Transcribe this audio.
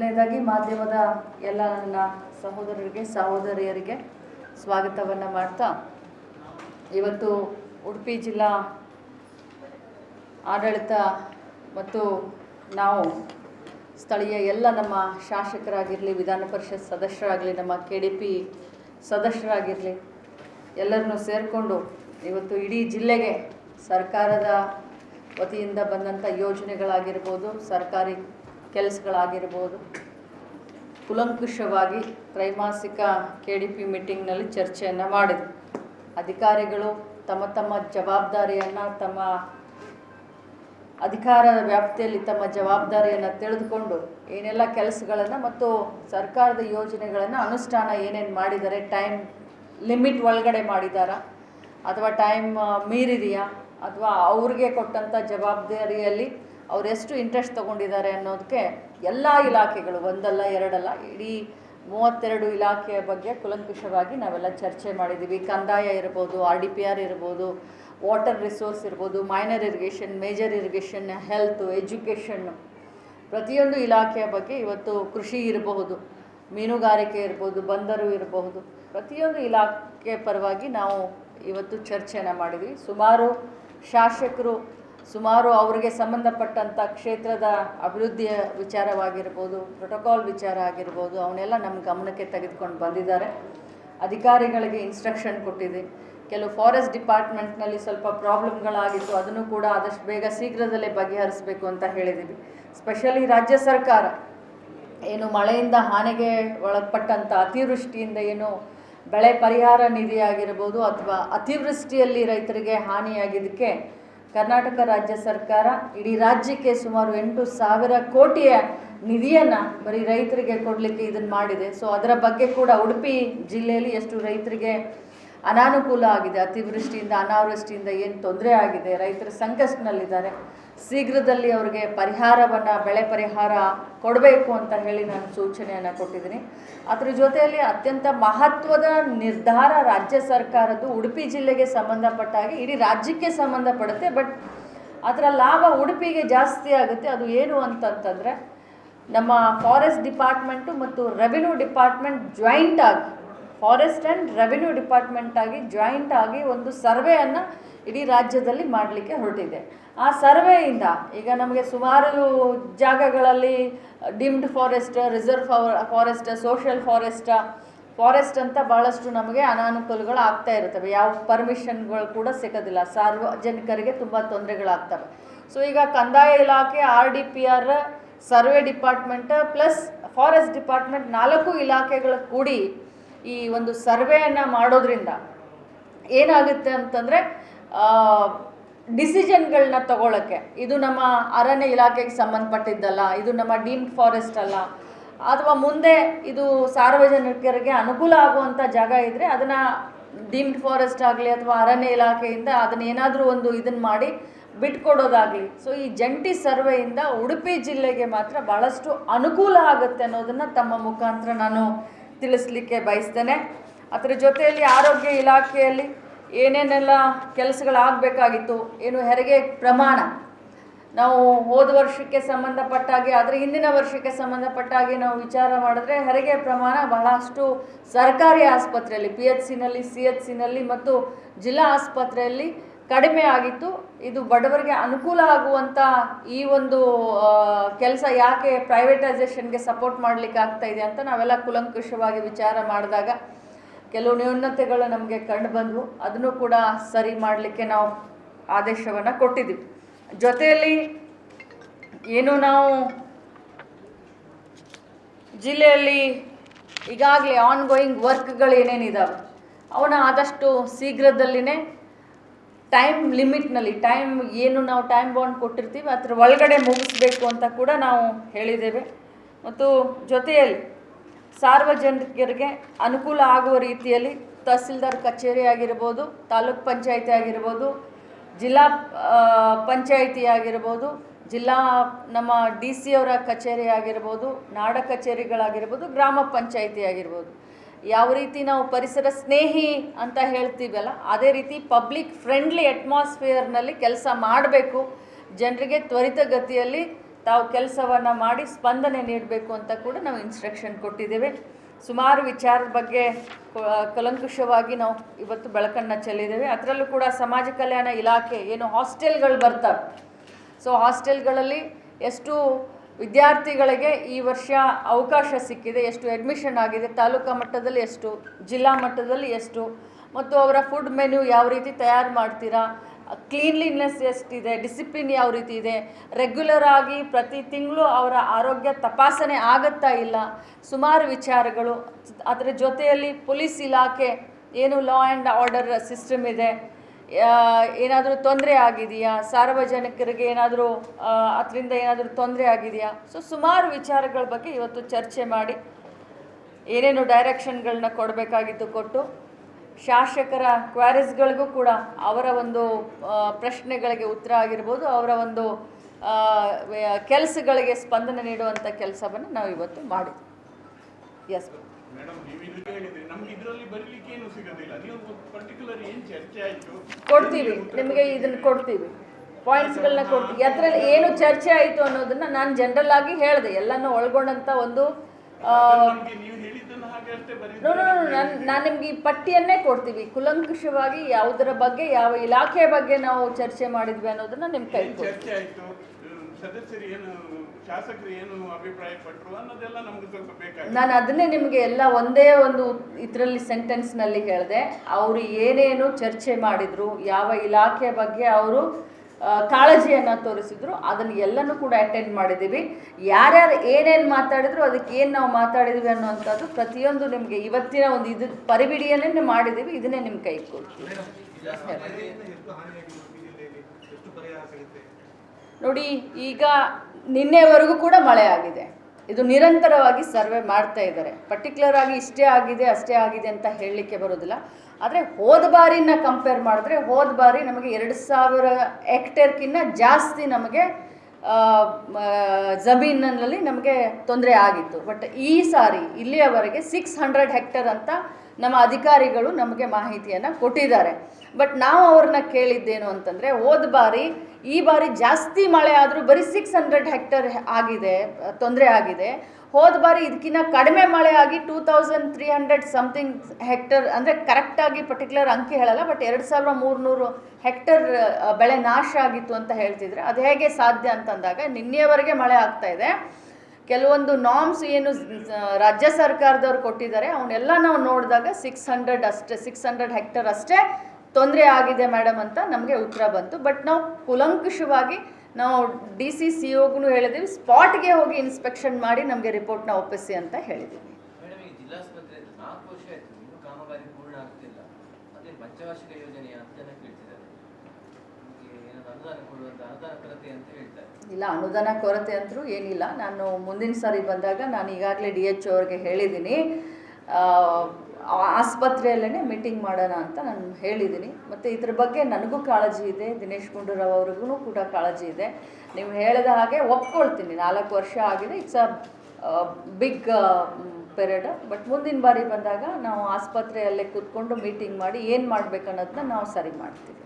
ಮೊದಲನೇದಾಗಿ ಮಾಧ್ಯಮದ ಎಲ್ಲ ನನ್ನ ಸಹೋದರರಿಗೆ, ಸಹೋದರಿಯರಿಗೆ ಸ್ವಾಗತವನ್ನು ಮಾಡ್ತಾ, ಇವತ್ತು ಉಡುಪಿ ಜಿಲ್ಲಾ ಆಡಳಿತ ಮತ್ತು ನಾವು ಸ್ಥಳೀಯ ಎಲ್ಲ ನಮ್ಮ ಶಾಸಕರಾಗಿರಲಿ, ವಿಧಾನ ಪರಿಷತ್ ಸದಸ್ಯರಾಗಲಿ, ನಮ್ಮ ಕೆ ಡಿ ಪಿ ಸದಸ್ಯರಾಗಿರಲಿ, ಎಲ್ಲರನ್ನೂ ಸೇರಿಕೊಂಡು ಇವತ್ತು ಇಡೀ ಜಿಲ್ಲೆಗೆ ಸರ್ಕಾರದ ವತಿಯಿಂದ ಬಂದಂಥ ಯೋಜನೆಗಳಾಗಿರ್ಬೋದು, ಸರ್ಕಾರಿ ಕೆಲಸಗಳಾಗಿರ್ಬೋದು. ಕುಲಂಕುಷವಾಗಿ ತ್ರೈಮಾಸಿಕ ಕೆ ಡಿ ಪಿ ಮೀಟಿಂಗ್ನಲ್ಲಿ ಚರ್ಚೆಯನ್ನು ಮಾಡಿದೆ. ಅಧಿಕಾರಿಗಳು ತಮ್ಮ ತಮ್ಮ ಜವಾಬ್ದಾರಿಯನ್ನು, ತಮ್ಮ ಅಧಿಕಾರದ ವ್ಯಾಪ್ತಿಯಲ್ಲಿ ತಮ್ಮ ಜವಾಬ್ದಾರಿಯನ್ನು ತಿಳಿದುಕೊಂಡು ಏನೆಲ್ಲ ಕೆಲಸಗಳನ್ನು ಮತ್ತು ಸರ್ಕಾರದ ಯೋಜನೆಗಳನ್ನು ಅನುಷ್ಠಾನ ಏನೇನು ಮಾಡಿದ್ದಾರೆ ಟೈಮ್ ಲಿಮಿಟ್ ಒಳಗಡೆ ಮಾಡಿದಾರಾ? ಅಥವಾ ಟೈಮ್ ಮೀರಿದೆಯಾ? ಅಥವಾ ಅವ್ರಿಗೆ ಕೊಟ್ಟಂಥ ಜವಾಬ್ದಾರಿಯಲ್ಲಿ ಅವ್ರು ಎಷ್ಟು ಇಂಟ್ರೆಸ್ಟ್ ತೊಗೊಂಡಿದ್ದಾರೆ ಅನ್ನೋದಕ್ಕೆ ಎಲ್ಲ ಇಲಾಖೆಗಳು, ಒಂದಲ್ಲ, ಎರಡಲ್ಲ, ಇಡೀ ಮೂವತ್ತೆರಡು ಇಲಾಖೆಯ ಬಗ್ಗೆ ಕುಲಂಕುಷವಾಗಿ ನಾವೆಲ್ಲ ಚರ್ಚೆ ಮಾಡಿದ್ದೀವಿ. ಕಂದಾಯ ಇರ್ಬೋದು ಆರ್ ಡಿ ಪಿ ಆರ್ ಇರ್ಬೋದು ವಾಟರ್ ರಿಸೋರ್ಸ್ ಇರ್ಬೋದು minor irrigation major irrigation health education ಪ್ರತಿಯೊಂದು ಇಲಾಖೆಯ ಬಗ್ಗೆ ಇವತ್ತು ಕೃಷಿ ಇರಬಹುದು, ಮೀನುಗಾರಿಕೆ ಇರ್ಬೋದು, ಬಂದರು ಇರಬಹುದು, ಪ್ರತಿಯೊಂದು ಇಲಾಖೆ ಪರವಾಗಿ ನಾವು ಇವತ್ತು ಚರ್ಚೆನ ಮಾಡಿದ್ವಿ. ಸುಮಾರು ಶಾಸಕರು ಸುಮಾರು ಅವರಿಗೆ ಸಂಬಂಧಪಟ್ಟಂಥ ಕ್ಷೇತ್ರದ ಅಭಿವೃದ್ಧಿಯ ವಿಚಾರವಾಗಿರ್ಬೋದು ಪ್ರೋಟೋಕಾಲ್ ವಿಚಾರ ಆಗಿರ್ಬೋದು, ಅವನ್ನೆಲ್ಲ ನಮ್ಮ ಗಮನಕ್ಕೆ ತೆಗೆದುಕೊಂಡು ಬಂದಿದ್ದಾರೆ. ಅಧಿಕಾರಿಗಳಿಗೆ ಇನ್ಸ್ಟ್ರಕ್ಷನ್ ಕೊಟ್ಟಿದೆ. ಕೆಲವು ಫಾರೆಸ್ಟ್ ಡಿಪಾರ್ಟ್ಮೆಂಟ್ನಲ್ಲಿ ಸ್ವಲ್ಪ ಪ್ರಾಬ್ಲಮ್ಗಳಾಗಿತ್ತು ಅದನ್ನು ಕೂಡ ಆದಷ್ಟು ಬೇಗ ಶೀಘ್ರದಲ್ಲೇ ಬಗೆಹರಿಸಬೇಕು ಅಂತ ಹೇಳಿದ್ದೀವಿ. ಸ್ಪೆಷಲಿ ರಾಜ್ಯ ಸರ್ಕಾರ ಏನು ಮಳೆಯಿಂದ ಹಾನಿಗೆ ಒಳಪಟ್ಟಂಥ ಅತಿವೃಷ್ಟಿಯಿಂದ ಏನು ಬೆಳೆ ಪರಿಹಾರ ನಿಧಿ ಆಗಿರ್ಬೋದು ಅಥವಾ ಅತಿವೃಷ್ಟಿಯಲ್ಲಿ ರೈತರಿಗೆ ಹಾನಿಯಾಗಿದ್ದಕ್ಕೆ ಕರ್ನಾಟಕ ರಾಜ್ಯ ಸರ್ಕಾರ ಇಡೀ ರಾಜ್ಯಕ್ಕೆ ಸುಮಾರು ಎಂಟು ಸಾವಿರ ಕೋಟಿಯ ನಿಧಿಯನ್ನು ಬರೀ ರೈತರಿಗೆ ಕೊಡಲಿಕ್ಕೆ ಇದನ್ನು ಮಾಡಿದೆ. ಸೊ ಅದರ ಬಗ್ಗೆ ಕೂಡ ಉಡುಪಿ ಜಿಲ್ಲೆಯಲ್ಲಿ ಎಷ್ಟು ರೈತರಿಗೆ ಅನಾನುಕೂಲ ಆಗಿದೆ, ಅತಿವೃಷ್ಟಿಯಿಂದ, ಅನಾವೃಷ್ಟಿಯಿಂದ ಏನು ತೊಂದರೆ ಆಗಿದೆ, ರೈತರು ಸಂಕಷ್ಟನಲ್ಲಿದ್ದಾರೆ ಶೀಘ್ರದಲ್ಲಿ ಅವರಿಗೆ ಪರಿಹಾರವನ್ನು, ಬೆಳೆ ಪರಿಹಾರ ಕೊಡಬೇಕು ಅಂತ ಹೇಳಿ ನಾನು ಸೂಚನೆಯನ್ನು ಕೊಟ್ಟಿದ್ದೀನಿ. ಅದ್ರ ಜೊತೆಯಲ್ಲಿ ಅತ್ಯಂತ ಮಹತ್ವದ ನಿರ್ಧಾರ ರಾಜ್ಯ ಸರ್ಕಾರದ್ದು ಉಡುಪಿ ಜಿಲ್ಲೆಗೆ ಸಂಬಂಧಪಟ್ಟ ಹಾಗೆ ಇಡೀ ರಾಜ್ಯಕ್ಕೆ ಸಂಬಂಧಪಡುತ್ತೆ, ಬಟ್ ಅದರ ಲಾಭ ಉಡುಪಿಗೆ ಜಾಸ್ತಿ ಆಗುತ್ತೆ. ಅದು ಏನು ಅಂತಂತಂದರೆ, ನಮ್ಮ ಫಾರೆಸ್ಟ್ ಡಿಪಾರ್ಟ್ಮೆಂಟು ಮತ್ತು ರೆವಿನ್ಯೂ ಡಿಪಾರ್ಟ್ಮೆಂಟ್ ಜಾಯಿಂಟ್ ಆಗಿ ಫಾರೆಸ್ಟ್ ಆ್ಯಂಡ್ ರೆವಿನ್ಯೂ ಡಿಪಾರ್ಟ್ಮೆಂಟ್ ಆಗಿ ಜಾಯಿಂಟ್ ಆಗಿ ಒಂದು ಸರ್ವೆಯನ್ನು ಇಡೀ ರಾಜ್ಯದಲ್ಲಿ ಮಾಡಲಿಕ್ಕೆ ಹೊರಟಿದೆ. ಆ ಸರ್ವೆಯಿಂದ ಈಗ ನಮಗೆ ಸುಮಾರು ಜಾಗಗಳಲ್ಲಿ deemed forest reserve forest social forest forest ಅಂತ ಭಾಳಷ್ಟು ನಮಗೆ ಅನಾನುಕೂಲಗಳು ಆಗ್ತಾ ಇರ್ತವೆ ಯಾವ ಪರ್ಮಿಷನ್ಗಳು ಕೂಡ ಸಿಗೋದಿಲ್ಲ. ಸಾರ್ವಜನಿಕರಿಗೆ ತುಂಬ ತೊಂದರೆಗಳಾಗ್ತವೆ. ಸೊ ಈಗ ಕಂದಾಯ ಇಲಾಖೆ R D P R survey department plus forest department ನಾಲ್ಕು ಇಲಾಖೆಗಳು ಕೂಡಿ ಈ ಒಂದು ಸರ್ವೆಯನ್ನು ಮಾಡೋದ್ರಿಂದ ಏನಾಗುತ್ತೆ ಅಂತಂದರೆ ಡಿಸಿಷನ್ಗಳನ್ನ ತಗೊಳ್ಳೋಕ್ಕೆ ಇದು ನಮ್ಮ ಅರಣ್ಯ ಇಲಾಖೆಗೆ ಸಂಬಂಧಪಟ್ಟಿದ್ದಲ್ಲ, ಇದು ನಮ್ಮ ಡೀಮ್ಡ್ ಫಾರೆಸ್ಟ್ ಅಲ್ಲ, ಅಥವಾ ಮುಂದೆ ಇದು ಸಾರ್ವಜನಿಕರಿಗೆ ಅನುಕೂಲ ಆಗುವಂಥ ಜಾಗ ಇದ್ದರೆ ಅದನ್ನು ಡೀಮ್ಡ್ ಫಾರೆಸ್ಟ್ ಆಗಲಿ ಅಥವಾ ಅರಣ್ಯ ಇಲಾಖೆಯಿಂದ ಅದನ್ನ ಏನಾದರೂ ಒಂದು ಇದನ್ನು ಮಾಡಿ ಬಿಟ್ಕೊಡೋದಾಗಲಿ. ಸೊ ಈ ಜಂಟಿ ಸರ್ವೆಯಿಂದ ಉಡುಪಿ ಜಿಲ್ಲೆಗೆ ಮಾತ್ರ ಭಾಳಷ್ಟು ಅನುಕೂಲ ಆಗುತ್ತೆ ಅನ್ನೋದನ್ನು ತಮ್ಮ ಮುಖಾಂತರ ನಾನು ತಿಳಿಸ್ಲಿಕ್ಕೆ ಬಯಸ್ತೇನೆ. ಅದರ ಜೊತೆಯಲ್ಲಿ ಆರೋಗ್ಯ ಇಲಾಖೆಯಲ್ಲಿ ಏನೇನೆಲ್ಲ ಕೆಲಸಗಳಾಗಬೇಕಾಗಿತ್ತು, ಏನು ಹೆರಿಗೆ ಪ್ರಮಾಣ. ನಾವು ಹೋದ ವರ್ಷಕ್ಕೆ ಸಂಬಂಧಪಟ್ಟ ಆದರೆ ಹಿಂದಿನ ವರ್ಷಕ್ಕೆ ಸಂಬಂಧಪಟ್ಟ ಹಾಗೆ ನಾವು ವಿಚಾರ ಮಾಡಿದ್ರೆ ಹೆರಿಗೆ ಪ್ರಮಾಣ ಬಹಳಷ್ಟು ಸರ್ಕಾರಿ ಆಸ್ಪತ್ರೆಯಲ್ಲಿ ಪಿ ಎಚ್ ಸಿನಲ್ಲಿ ಸಿ ಎಚ್ ಸಿನಲ್ಲಿ ಮತ್ತು ಜಿಲ್ಲಾ ಆಸ್ಪತ್ರೆಯಲ್ಲಿ ಕಡಿಮೆ ಆಗಿತ್ತು. ಇದು ಬಡವರಿಗೆ ಅನುಕೂಲ ಆಗುವಂಥ ಈ ಒಂದು ಕೆಲಸ ಯಾಕೆ ಪ್ರೈವೇಟೈಸೇಷನ್ಗೆ ಸಪೋರ್ಟ್ ಮಾಡಲಿಕ್ಕೆ ಆಗ್ತಾ ಇದೆ ಅಂತ ನಾವೆಲ್ಲ ಕುಲಂಕುಷವಾಗಿ ವಿಚಾರ ಮಾಡಿದಾಗ ಕೆಲವು ನ್ಯೂನತೆಗಳು ನಮಗೆ ಕಂಡು ಬಂದವು. ಅದನ್ನು ಕೂಡ ಸರಿ ಮಾಡಲಿಕ್ಕೆ ನಾವು ಆದೇಶವನ್ನು ಕೊಟ್ಟಿದ್ದೀವಿ. ಜೊತೆಯಲ್ಲಿ ಏನು ನಾವು ಜಿಲ್ಲೆಯಲ್ಲಿ ಈಗಾಗಲೇ ಆನ್ ಗೋಯಿಂಗ್ ವರ್ಕ್ಗಳು ಏನೇನಿದ್ದಾವೆ ಅವನ್ನ ಆದಷ್ಟು ಶೀಘ್ರದಲ್ಲಿನೇ ಟೈಮ್ ಲಿಮಿಟ್ನಲ್ಲಿ ಟೈಮ್ ಏನು ನಾವು ಟೈಮ್ ಬಾಂಡ್ ಕೊಟ್ಟಿರ್ತೀವಿ, ಅದ್ರ ಒಳಗಡೆ ಮುಗಿಸ್ಬೇಕು ಅಂತ ಕೂಡ ನಾವು ಹೇಳಿದ್ದೇವೆ. ಮತ್ತು ಜೊತೆಯಲ್ಲಿ ಸಾರ್ವಜನಿಕರಿಗೆ ಅನುಕೂಲ ಆಗುವ ರೀತಿಯಲ್ಲಿ ತಹಸೀಲ್ದಾರ್ ಕಚೇರಿ ಆಗಿರ್ಬೋದು, ತಾಲೂಕ್ ಪಂಚಾಯಿತಿ ಆಗಿರ್ಬೋದು, ಜಿಲ್ಲಾ ಪಂಚಾಯಿತಿ ಆಗಿರ್ಬೋದು, ಜಿಲ್ಲಾ ನಮ್ಮ ಡಿ ಸಿ ಅವರ ಕಚೇರಿ ಆಗಿರ್ಬೋದು, ನಾಡ ಕಚೇರಿಗಳಾಗಿರ್ಬೋದು, ಗ್ರಾಮ ಪಂಚಾಯಿತಿ ಆಗಿರ್ಬೋದು. ಯಾವ ರೀತಿ ನಾವು ಪರಿಸರ ಸ್ನೇಹಿ ಅಂತ ಹೇಳ್ತೀವಲ್ಲ, ಅದೇ ರೀತಿ ಪಬ್ಲಿಕ್ ಫ್ರೆಂಡ್ಲಿ ಅಟ್ಮಾಸ್ಫಿಯರ್ನಲ್ಲಿ ಕೆಲಸ ಮಾಡಬೇಕು. ಜನರಿಗೆ ತ್ವರಿತಗತಿಯಲ್ಲಿ ತಾವು ಕೆಲಸವನ್ನು ಮಾಡಿ ಸ್ಪಂದನೆ ನೀಡಬೇಕು ಅಂತ ಕೂಡ ನಾವು ಇನ್ಸ್ಟ್ರಕ್ಷನ್ ಕೊಟ್ಟಿದ್ದೇವೆ. ಸುಮಾರು ವಿಚಾರದ ಬಗ್ಗೆ ಕಲಂಕುಷವಾಗಿ ನಾವು ಇವತ್ತು ಬೆಳಕನ್ನು ಚೆಲ್ಲಿದ್ದೇವೆ. ಅದರಲ್ಲೂ ಕೂಡ ಸಮಾಜ ಕಲ್ಯಾಣ ಇಲಾಖೆ ಏನು ಹಾಸ್ಟೆಲ್ಗಳು ಬರ್ತವೆ. ಸೊ ಹಾಸ್ಟೆಲ್ಗಳಲ್ಲಿ ಎಷ್ಟು ವಿದ್ಯಾರ್ಥಿಗಳಿಗೆ ಈ ವರ್ಷ ಅವಕಾಶ ಸಿಕ್ಕಿದೆ. ಎಷ್ಟು ಅಡ್ಮಿಷನ್ ಆಗಿದೆ, ತಾಲೂಕಾ ಮಟ್ಟದಲ್ಲಿ ಎಷ್ಟು, ಜಿಲ್ಲಾ ಮಟ್ಟದಲ್ಲಿ ಎಷ್ಟು, ಮತ್ತು ಅವರ ಫುಡ್ ಮೆನ್ಯೂ ಯಾವ ರೀತಿ ತಯಾರು ಮಾಡ್ತೀರಾ ಕ್ಲೀನ್ಲಿನೆಸ್ ಎಷ್ಟಿದೆ ಡಿಸಿಪ್ಲಿನ್ ಯಾವ ರೀತಿ ಇದೆ ರೆಗ್ಯುಲರ್ ಆಗಿ ಪ್ರತಿ ತಿಂಗಳು ಅವರ ಆರೋಗ್ಯ ತಪಾಸಣೆ ಆಗುತ್ತಾ ಇಲ್ಲ, ಸುಮಾರು ವಿಚಾರಗಳು ಅದರ ಜೊತೆಯಲ್ಲಿ ಪೊಲೀಸ್ ಇಲಾಖೆ ಏನು ಲಾ ಆ್ಯಂಡ್ ಆರ್ಡರ್ ಸಿಸ್ಟಮ್ ಇದೆ ಏನಾದರೂ ತೊಂದರೆ ಆಗಿದೆಯಾ? ಸಾರ್ವಜನಿಕರಿಗೆ ಏನಾದರೂ ಅದರಿಂದ ಏನಾದರೂ ತೊಂದರೆ ಆಗಿದೆಯಾ? ಸೊ ಸುಮಾರು ವಿಚಾರಗಳ ಬಗ್ಗೆ ಇವತ್ತು ಚರ್ಚೆ ಮಾಡಿ, ಏನೇನು ಡೈರೆಕ್ಷನ್ಗಳನ್ನ ಕೊಡಬೇಕಾಗಿತ್ತು ಕೊಟ್ಟು, ಶಾಸಕರ ಕ್ವಾರೀಸ್ಗಳಿಗೂ ಕೂಡ ಅವರ ಒಂದು ಪ್ರಶ್ನೆಗಳಿಗೆ ಉತ್ತರ ಆಗಿರ್ಬೋದು, ಅವರ ಒಂದು ಕೆಲಸಗಳಿಗೆ ಸ್ಪಂದನೆ ನೀಡುವಂಥ ಕೆಲಸವನ್ನು ನಾವು ಇವತ್ತು ಮಾಡಿದ್ವಿ. ಎಸ್ ಕೊಡ್ತೀವಿ. ನಿಮಗೆ ಇದನ್ನ ಕೊಡ್ತೀವಿ. ಪಾಯಿಂಟ್ಸ್ಗಳನ್ನ ಕೊಡ್ತೀವಿ. ಅದರಲ್ಲಿ ಏನು ಚರ್ಚೆ ಆಯಿತು ಅನ್ನೋದನ್ನ ನಾನು ಜನರಲ್ ಆಗಿ ಹೇಳಿದೆ. ಎಲ್ಲನೂ ಒಳಗೊಂಡಂತ ಒಂದು ನಾನು ನಿಮ್ಗೆ ಈ ಪಟ್ಟಿಯನ್ನೇ ಕೊಡ್ತೀವಿ. ಕುಲಂಕುಷವಾಗಿ ಯಾವುದರ ಬಗ್ಗೆ ಯಾವ ಇಲಾಖೆ ಬಗ್ಗೆ ನಾವು ಚರ್ಚೆ ಮಾಡಿದ್ವಿ ಅನ್ನೋದನ್ನ ನಿಮ್ಮ ಕೈ ಸದಸ್ಯರು ಏನು ಶಾಸಕರು ಏನು ಅಭಿಪ್ರಾಯ ಪಟ್ಟರು ಅನ್ನೋದೆಲ್ಲ ನಮ್ಗೆ ಸ್ವಲ್ಪ ಬೇಕಾಗಿದೆ ನಾನು ಅದನ್ನೇ ನಿಮಗೆ ಎಲ್ಲ ಒಂದೇ ಒಂದು ಇದರಲ್ಲಿ ಸೆಂಟೆನ್ಸ್ನಲ್ಲಿ ಹೇಳಿದೆ. ಅವರು ಏನೇನು ಚರ್ಚೆ ಮಾಡಿದ್ರು ಯಾವ ಇಲಾಖೆ ಬಗ್ಗೆ ಅವರು ಕಾಳಜಿಯನ್ನು ತೋರಿಸಿದ್ರು ಅದನ್ನು ಎಲ್ಲನೂ ಕೂಡ ಅಟೆಂಡ್ ಮಾಡಿದ್ದೀವಿ. ಯಾರ್ಯಾರು ಏನೇನು ಮಾತಾಡಿದ್ರು ಅದಕ್ಕೆ ಏನು ನಾವು ಮಾತಾಡಿದ್ವಿ ಅನ್ನೋವಂಥದ್ದು ಪ್ರತಿಯೊಂದು ನಿಮಗೆ ಇವತ್ತಿನ ಒಂದು ಇದು ಪರಿಬಿಡಿಯನ್ನೇ ಮಾಡಿದ್ದೀವಿ. ಇದನ್ನೇ ನಿಮ್ಮ ಕೈ ಕೊಡ್ತೀವಿ. ನೋಡಿ, ಈಗ ನಿನ್ನೆವರೆಗೂ ಕೂಡ ಮಳೆ ಆಗಿದೆ. ಇದು ನಿರಂತರವಾಗಿ ಸರ್ವೆ ಮಾಡ್ತಾ ಇದ್ದಾರೆ. ಪರ್ಟಿಕ್ಯುಲರ್ ಆಗಿ ಇಷ್ಟೇ ಆಗಿದೆ, ಅಷ್ಟೇ ಆಗಿದೆ ಅಂತ ಹೇಳಲಿಕ್ಕೆ ಬರೋದಿಲ್ಲ ಆದರೆ ಹೋದ ಬಾರಿನ ಕಂಪೇರ್ ಮಾಡಿದ್ರೆ ಹೋದ ಬಾರಿ ನಮಗೆ ಎರಡು ಸಾವಿರ ಹೆಕ್ಟೇರ್ಕಿನ್ನ ಜಾಸ್ತಿ ನಮಗೆ ಜಮೀನಲ್ಲಿ ನಮಗೆ ತೊಂದರೆ ಆಗಿತ್ತು. ಬಟ್ ಈ ಸಾರಿ ಇಲ್ಲಿಯವರೆಗೆ ಸಿಕ್ಸ್ ಹಂಡ್ರೆಡ್ ಹೆಕ್ಟೇರ್ ಅಂತ ನಮ್ಮ ಅಧಿಕಾರಿಗಳು ನಮಗೆ ಮಾಹಿತಿಯನ್ನು ಕೊಟ್ಟಿದ್ದಾರೆ. ಬಟ್ ನಾವು ಅವ್ರನ್ನ ಕೇಳಿದ್ದೇನು ಅಂತಂದರೆ, ಹೋದ ಬಾರಿ, ಈ ಬಾರಿ ಜಾಸ್ತಿ ಮಳೆ ಆದರೂ ಬರೀ ಸಿಕ್ಸ್ ಹಂಡ್ರೆಡ್ ಹೆಕ್ಟರ್ ಆಗಿದೆ, ತೊಂದರೆ ಆಗಿದೆ. ಹೋದ ಬಾರಿ ಇದಕ್ಕಿಂತ ಕಡಿಮೆ ಮಳೆ ಆಗಿ two thousand three hundred something hectare ಅಂದರೆ ಕರೆಕ್ಟಾಗಿ ಪರ್ಟಿಕ್ಯುಲರ್ ಅಂಕಿ ಹೇಳಲ್ಲ ಬಟ್ ಎರಡು ಸಾವಿರ ಮೂರುನೂರು ಹೆಕ್ಟರ್ ಬೆಳೆ ನಾಶ ಆಗಿತ್ತು ಅಂತ ಹೇಳ್ತಿದ್ರೆ, ಅದು ಹೇಗೆ ಸಾಧ್ಯ ಅಂತಂದಾಗ ನಿನ್ನೆಯವರೆಗೆ ಮಳೆ ಆಗ್ತಾ ಇದೆ. ಕೆಲವೊಂದು ನಾಮ್ಸ್ ಏನು ರಾಜ್ಯ ಸರ್ಕಾರದವ್ರು ಕೊಟ್ಟಿದ್ದಾರೆ ಅವನ್ನೆಲ್ಲ ನಾವು ನೋಡಿದಾಗ ಸಿಕ್ಸ್ ಹಂಡ್ರೆಡ್ ಅಷ್ಟೇ ಸಿಕ್ಸ್ ಹಂಡ್ರೆಡ್ ಹೆಕ್ಟರ್ ಅಷ್ಟೇ ತೊಂದರೆ ಆಗಿದೆ ಮೇಡಮ್ ಅಂತ ನಮಗೆ ಉತ್ತರ ಬಂತು. ಬಟ್ ನಾವು ಕುಲಂಕುಷವಾಗಿ ನಾವು ಡಿ ಸಿ ಸಿ ಒಗೂ ಹೇಳಿದ್ದೀವಿ ಸ್ಪಾಟ್ಗೆ ಹೋಗಿ ಇನ್ಸ್ಪೆಕ್ಷನ್ ಮಾಡಿ ನಮಗೆ ರಿಪೋರ್ಟ್ನ ಒಪ್ಪಿಸಿ ಅಂತ ಹೇಳಿದ್ದೀವಿ ಯೋಜನೆಯ ಅಂತ ಕೇಳ್ತಿದ್ದಾರೆ. ಅಂತ ಇಲ್ಲ, ಅನುದಾನ ಕೊರತೆ ಅಂತರೂ ಏನಿಲ್ಲ. ನಾನು ಮುಂದಿನ ಸಾರಿ ಬಂದಾಗ ನಾನು ಈಗಾಗಲೇ ಡಿ ಎಚ್ ಅವ್ರಿಗೆ ಹೇಳಿದ್ದೀನಿ. ಆಸ್ಪತ್ರೆಯಲ್ಲೇ ಮೀಟಿಂಗ್ ಮಾಡೋಣ ಅಂತ ನಾನು ಹೇಳಿದ್ದೀನಿ. ಮತ್ತು ಇದ್ರ ಬಗ್ಗೆ ನನಗೂ ಕಾಳಜಿ ಇದೆ, ದಿನೇಶ್ ಗುಂಡೂರಾವ್ ಅವ್ರಿಗೂ ಕೂಡ ಕಾಳಜಿ ಇದೆ. ನೀವು ಹೇಳಿದ ಹಾಗೆ ಒಪ್ಕೊಳ್ತೀನಿ. ನಾಲ್ಕು ವರ್ಷ ಆಗಿದೆ. It's a big period but ಮುಂದಿನ ಬಾರಿ ಬಂದಾಗ ನಾವು ಆಸ್ಪತ್ರೆಯಲ್ಲೇ ಕೂತ್ಕೊಂಡು ಮೀಟಿಂಗ್ ಮಾಡಿ ಏನು ಮಾಡಬೇಕನ್ನೋದನ್ನ ನಾವು ಸರಿ ಮಾಡ್ತೀವಿ.